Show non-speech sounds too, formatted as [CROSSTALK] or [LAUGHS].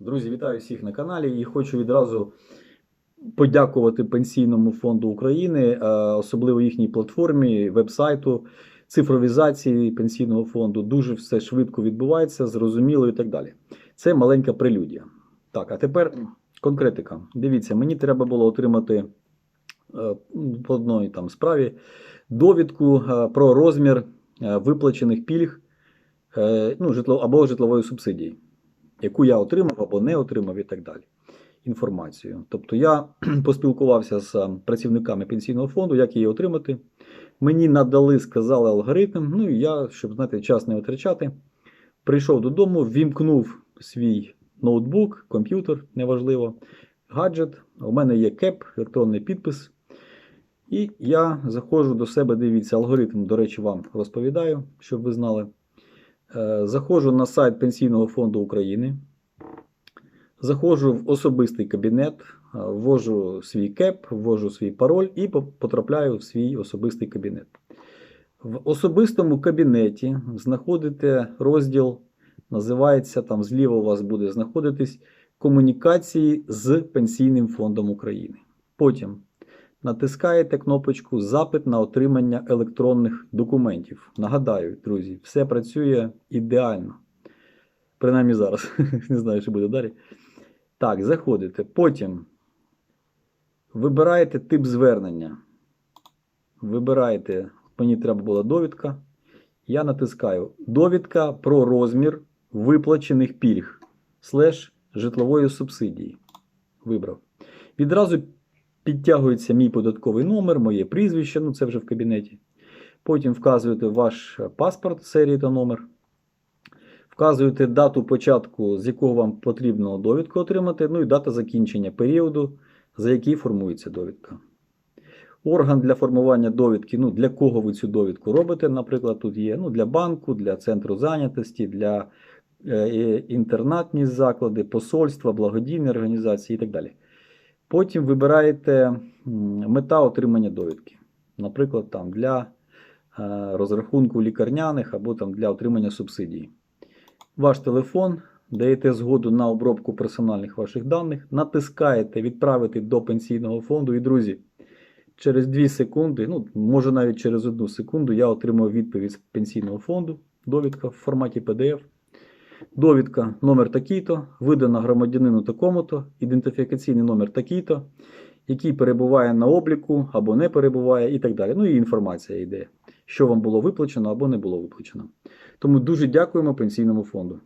Друзі, вітаю всіх на каналі і хочу відразу подякувати Пенсійному фонду України, е, особливо їхній платформі, вебсайту, цифровізації пенсійного фонду. Дуже все швидко відбувається, зрозуміло і так далі. Це маленька прелюдія. Так, а тепер конкретика. Дивіться, мені треба було отримати е, по одній там справі довідку е, про розмір е, виплачених пільг е, ну, житло, або житлової субсидії яку я отримав або не отримав і так далі. Інформацію. Тобто я [CLEARS THROAT] поспілкувався з е, працівниками пенсійного фонду, як її отримати. Мені надали, сказали алгоритм. Ну і я, щоб знати, час не витрачати, прийшов додому, ввімкнув свій ноутбук, комп'ютер, неважливо, гаджет. У мене є кеп, електронний підпис. І я заходжу до себе, дивіться, алгоритм, до речі, вам розповідаю, щоб ви знали. Е, Заходжу на сайт Пенсійного фонду України. Заходжу в особистий кабінет, е, ввожу свій кеп, ввожу свій пароль і потрапляю в свій особистий кабінет. В особистому кабінеті знаходите розділ, називається там зліва у вас буде знаходитись комунікації з Пенсійним фондом України. Потім натискаєте кнопочку Запит на отримання електронних документів. Нагадаю, друзі, все працює ідеально. Принаймні зараз. [LAUGHS] Не знаю, що буде далі. Так, заходите. Потім вибираєте тип звернення. Вибираєте, мені треба була довідка. Я натискаю довідка про розмір виплачених пільг слеш житлової субсидії. Вибрав. Відразу підтягується мій податковий номер, моє прізвище, ну це вже в кабінеті. Потім вказуєте ваш паспорт, серії та номер. Вказуєте дату початку, з якого вам потрібно довідку отримати, ну і дата закінчення періоду, за який формується довідка. Орган для формування довідки, ну для кого ви цю довідку робите, наприклад, тут є ну, для банку, для центру зайнятості, для е, інтернатні заклади, посольства, благодійні організації і так далі. Потім вибираєте мета отримання довідки. Наприклад, там для е, розрахунку лікарняних або там для отримання субсидії. Ваш телефон, даєте згоду на обробку персональних ваших даних, натискаєте відправити до пенсійного фонду. І, друзі, через 2 секунди, ну, може навіть через 1 секунду, я отримав відповідь з пенсійного фонду, довідка в форматі PDF. Довідка номер такий-то, видана громадянину такому-то, ідентифікаційний номер такий-то, який перебуває на обліку або не перебуває, і так далі. Ну і інформація йде, що вам було виплачено або не було виплачено. Тому дуже дякуємо пенсійному фонду.